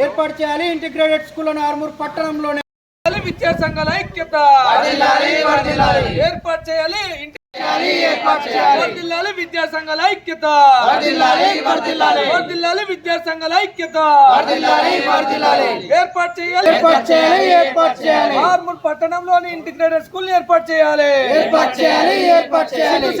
ఏర్పాటు చేయాలి. Integrated school Armoor పట్టణంలోనే. విద్యా సంఘాల ఐక్యత. ఏర్పాటు చేయాలి. ఇంటి- వర్ధిల్లాలి విద్యా సంఘాల ఐక్యత. వర్ధిల్లాలి విద్యా సంఘాల ఐక్యత. ఏర్పాటు చేయాలి. ఏర్పాటు చేయాలి ఏర్పాటు చేయాలి. ఆర్మూర్ పట్టణంలోని ఇంటిగ్రేటెడ్ స్కూల్ ఏర్పాటు చేయాలి. ఏర్పాటు చేయాలి ఏర్పాటు చేయాలి.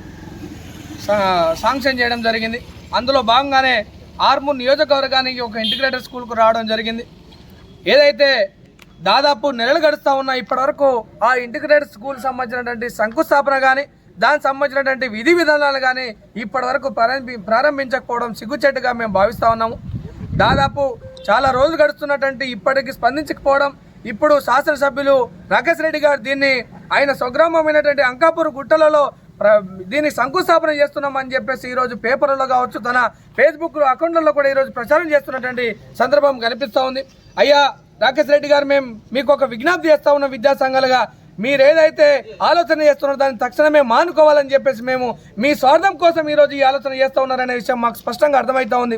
శాంక్షన్ చేయడం జరిగింది. అందులో భాగంగానే ఆర్మూర్ నియోజకవర్గానికి ఒక ఇంటిగ్రేటెడ్ స్కూల్కు రావడం జరిగింది. ఏదైతే దాదాపు నెలలు గడుస్తూ ఉన్న ఇప్పటివరకు ఆ ఇంటిగ్రేటెడ్ స్కూల్ సంబంధించినటువంటి శంకుస్థాపన కానీ దానికి సంబంధించినటువంటి విధి విధానాలు కానీ ఇప్పటివరకు ప్రారంభి ప్రారంభించకపోవడం సిగ్గుచెట్టుగా మేము భావిస్తూ ఉన్నాము. దాదాపు చాలా రోజులు గడుస్తున్నటువంటి ఇప్పటికి స్పందించకపోవడం ఇప్పుడు శాసనసభ్యులు రాకేష్ రెడ్డి గారు దీన్ని ఆయన స్వగ్రామమైనటువంటి అంకాపూర్ గుట్టలలో దీన్ని శంకుస్థాపన చేస్తున్నామని చెప్పేసి ఈరోజు పేపర్లలో కావచ్చు తన ఫేస్బుక్ అకౌంట్లలో కూడా ఈరోజు ప్రచారం చేస్తున్నటువంటి సందర్భం కనిపిస్తూ ఉంది. అయ్యా రాకేష్ రెడ్డి గారు మేము మీకు ఒక విజ్ఞప్తి చేస్తా ఉన్న విద్యా సంఘాలుగా. ఆలోచన చేస్తున్నారో దాన్ని తక్షణమే మానుకోవాలని చెప్పేసి మేము మీ స్వార్థం కోసం ఈరోజు ఈ ఆలోచన చేస్తూ ఉన్నారనే విషయం మాకు స్పష్టంగా అర్థమవుతా ఉంది.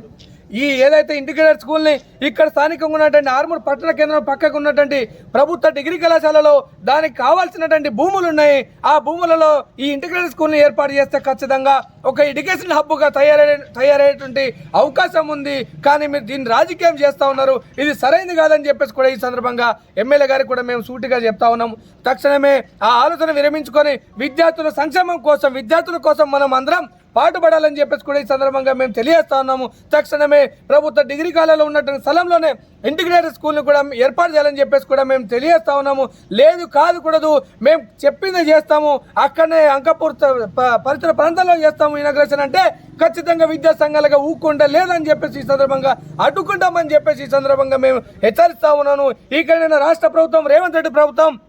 ఈ ఏదైతే ఇంటిగ్రేటెడ్ స్కూల్ని ఇక్కడ స్థానికంగా ఉన్నటువంటి ఆర్మూర్ పట్టణ కేంద్రం పక్కకు ఉన్నటువంటి ప్రభుత్వ డిగ్రీ కళాశాలలో దానికి కావాల్సినటువంటి భూములు ఉన్నాయి. ఆ భూములలో ఈ ఇంటిగ్రేటెడ్ స్కూల్ని ఏర్పాటు చేస్తే ఖచ్చితంగా ఒక ఎడ్యుకేషన్ హబ్గా తయారయ్యే తయారయ్యేటువంటి అవకాశం ఉంది. కానీ మీరు దీన్ని రాజకీయం చేస్తూ ఉన్నారు. ఇది సరైనది కాదని చెప్పేసి కూడా ఈ సందర్భంగా ఎమ్మెల్యే గారికి కూడా మేము సూటిగా చెప్తా ఉన్నాము తక్షణమే ఆ ఆలోచన విరమించుకొని విద్యార్థుల సంక్షేమం కోసం విద్యార్థుల కోసం మనం అందరం పాటుపడాలని చెప్పేసి కూడా ఈ సందర్భంగా మేము తెలియజేస్తా ఉన్నాము. తక్షణమే ప్రభుత్వ డిగ్రీ కాలేజీలో ఉన్నటువంటి స్థలంలోనే ఇంటిగ్రేటెడ్ స్కూల్ని కూడా ఏర్పాటు చేయాలని చెప్పేసి కూడా మేము తెలియజేస్తా ఉన్నాము. లేదు కాదు కూడదు. మేము చెప్పింది చేస్తాము. అక్కడనే అంకపూర్ ప- పరిసర ప్రాంతాల్లో చేస్తాము ఇనాగ్రేషన్ అంటే ఖచ్చితంగా విద్యా సంఘాలుగా ఊక్కుంటే లేదని చెప్పేసి ఈ సందర్భంగా అడ్డుకుంటామని చెప్పేసి ఈ సందర్భంగా మేము హెచ్చరిస్తా ఉన్నాను. ఇక్కడ రాష్ట్ర ప్రభుత్వం రేవంత్ రెడ్డి ప్రభుత్వం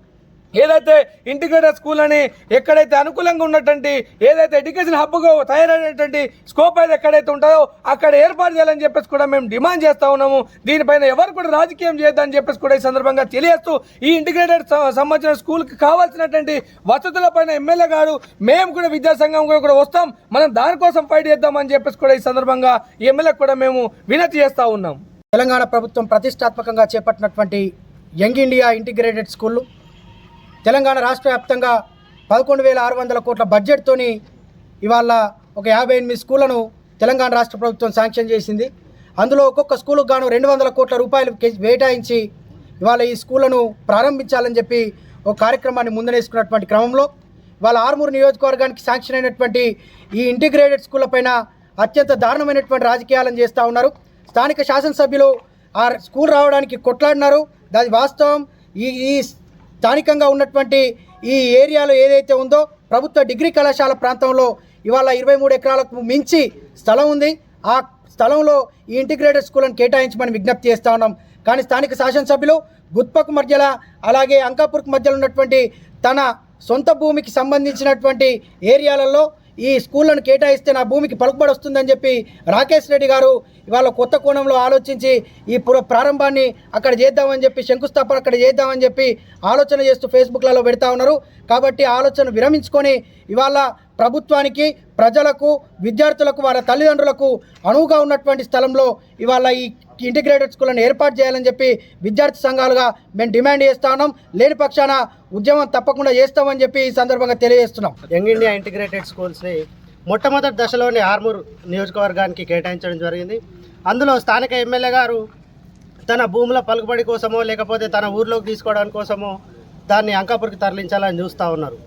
ఏదైతే ఇంటిగ్రేటెడ్ స్కూల్ అని ఎక్కడైతే అనుకూలంగా ఉన్నటువంటి ఏదైతే ఎడ్యుకేషన్ హబ్గా తయారైనటువంటి స్కోప్ అయితే ఎక్కడైతే ఉంటాయో అక్కడ ఏర్పాటు చేయాలని చెప్పేసి కూడా మేము డిమాండ్ చేస్తా ఉన్నాము. దీనిపైన ఎవరు కూడా రాజకీయం చేయొద్దని చెప్పేసి కూడా ఈ సందర్భంగా తెలియస్తూ ఈ ఇంటిగ్రేటెడ్ సంబంధించిన స్కూల్కి కావాల్సినటువంటి వసతుల పైన ఎమ్మెల్యే గారు మేము కూడా విద్యాసంఘం కూడా కూడా వస్తాం. మనం దానికోసం ఫైట్ చేద్దామని చెప్పేసి కూడా ఈ సందర్భంగా ఈ ఎమ్మెల్యే కూడా మేము వినతి చేస్తూ ఉన్నాం. తెలంగాణ ప్రభుత్వం ప్రతిష్టాత్మకంగా చేపట్టినటువంటి యంగ్ ఇండియా ఇంటిగ్రేటెడ్ స్కూళ్ళు తెలంగాణ రాష్ట్ర వ్యాప్తంగా పదకొండు వేల ఆరు వందల కోట్ల బడ్జెట్తోని ఇవాళ ఒక యాభై ఎనిమిది స్కూళ్ళను తెలంగాణ రాష్ట్ర ప్రభుత్వం శాంక్షన్ చేసింది. అందులో ఒక్కొక్క స్కూలుకు గాను రెండు వందల కోట్ల రూపాయలు కే- కేటాయించి ఇవాళ ఈ స్కూళ్ళను ప్రారంభించాలని చెప్పి ఒక కార్యక్రమాన్ని ముందనేసుకున్నటువంటి క్రమంలో వాళ్ళ ఆర్మూరు నియోజకవర్గానికి శాంక్షన్ అయినటువంటి ఈ ఇంటిగ్రేటెడ్ స్కూళ్ళ పైన అత్యంత దారుణమైనటువంటి రాజకీయాలను చేస్తూ ఉన్నారు. స్థానిక శాసనసభ్యులు ఆ స్కూల్ రావడానికి కొట్లాడినారు. దాని వాస్తవం ఈ ఈ స్థానికంగా ఉన్నటువంటి ఈ ఏరియాలో ఏదైతే ఉందో ప్రభుత్వ డిగ్రీ కళాశాల ప్రాంతంలో ఇవాళ ఇరవై మూడు ఎకరాలకు మించి స్థలం ఉంది. ఆ స్థలంలో ఈ ఇంటిగ్రేటెడ్ స్కూల్ని కేటాయించమని విజ్ఞప్తి చేస్తా ఉన్నాం. కానీ స్థానిక శాసనసభ్యులు గుత్పకు మధ్యలో అలాగే అంకాపూర్కు మధ్యలో ఉన్నటువంటి తన సొంత భూమికి సంబంధించినటువంటి ఏరియాలలో ఈ స్కూళ్ళను కేటాయిస్తే నా భూమికి పలుకుబడి వస్తుందని చెప్పి రాకేష్ రెడ్డి గారు ఇవాళ కొత్త కోణంలో ఆలోచించి ఈ పుర ప్రారంభాన్ని అక్కడ చేద్దామని చెప్పి శంకుస్థాపన అక్కడ చేద్దామని చెప్పి ఆలోచన చేస్తూ ఫేస్బుక్లలో పెడతా ఉన్నారు. కాబట్టి ఆలోచన విరమించుకొని ఇవాళ ప్రభుత్వానికి ప్రజలకు విద్యార్థులకు వాళ్ళ తల్లిదండ్రులకు అనువుగా ఉన్నటువంటి స్థలంలో ఇవాళ ఈ ఇంటిగ్రేటెడ్ స్కూళ్ళను ఏర్పాటు చేయాలని చెప్పి విద్యార్థి సంఘాలుగా మేము డిమాండ్ చేస్తా ఉన్నాం. లేని పక్షాన ఉద్యమం తప్పకుండా చేస్తామని చెప్పి ఈ సందర్భంగా తెలియజేస్తున్నాం. యంగ్ ఇండియా ఇంటిగ్రేటెడ్ స్కూల్స్ని మొట్టమొదటి దశలోనే ఆర్మూర్ నియోజకవర్గానికి కేటాయించడం జరిగింది. అందులో స్థానిక ఎమ్మెల్యే గారు తన భూముల పలుకుబడి కోసమో లేకపోతే తన ఊర్లోకి తీసుకోవడానికి కోసమో దాన్ని అంకాపూర్కి తరలించాలని చూస్తూ ఉన్నారు.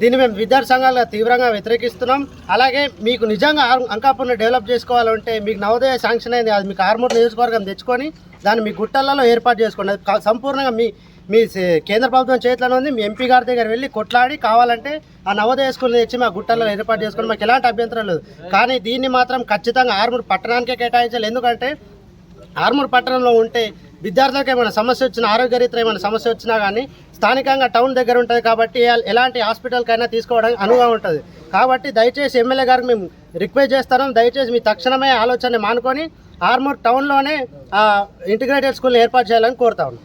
దీన్ని మేము విద్యార్థి సంఘాలుగా తీవ్రంగా వ్యతిరేకిస్తున్నాం. అలాగే మీకు నిజంగా అంకాపూర్ని డెవలప్ చేసుకోవాలంటే మీకు నవోదయ శాంక్షన్ అయింది. అది మీకు ఆర్మూర్ నియోజకవర్గం తెచ్చుకొని దాన్ని మీ గుట్టలలో ఏర్పాటు చేసుకోండి. అది సంపూర్ణంగా మీ మీ సే- కేంద్ర ప్రభుత్వం చేతిలో ఉంది. మీ ఎంపీ గారి దగ్గర వెళ్ళి కొట్లాడి కావాలంటే ఆ నవోదయ స్కూల్ తెచ్చి మా గుట్టల్లో ఏర్పాటు చేసుకుని మాకు ఎలాంటి అభ్యంతరం లేదు. కానీ దీన్ని మాత్రం ఖచ్చితంగా ఆర్మూర్ పట్టణానికే కేటాయించాలి. ఎందుకంటే ఆర్మూర్ పట్టణంలో ఉంటే విద్యార్థులకు ఏమైనా సమస్య వచ్చినా ఆరోగ్యరీత్యా ఏమైనా సమస్య వచ్చినా కానీ స్థానికంగా టౌన్ దగ్గర ఉంటుంది కాబట్టి ఎలాంటి హాస్పిటల్కైనా తీసుకోవడానికి అనువుగా ఉంటుంది. కాబట్టి దయచేసి ఎమ్మెల్యే గారికి మేము రిక్వెస్ట్ చేస్తున్నాం. దయచేసి మీ తక్షణమే ఆలోచన మానుకొని ఆర్మూర్ టౌన్లోనే ఇంటిగ్రేటెడ్ స్కూల్ ఏర్పాటు చేయాలని కోరుతా ఉన్నాం.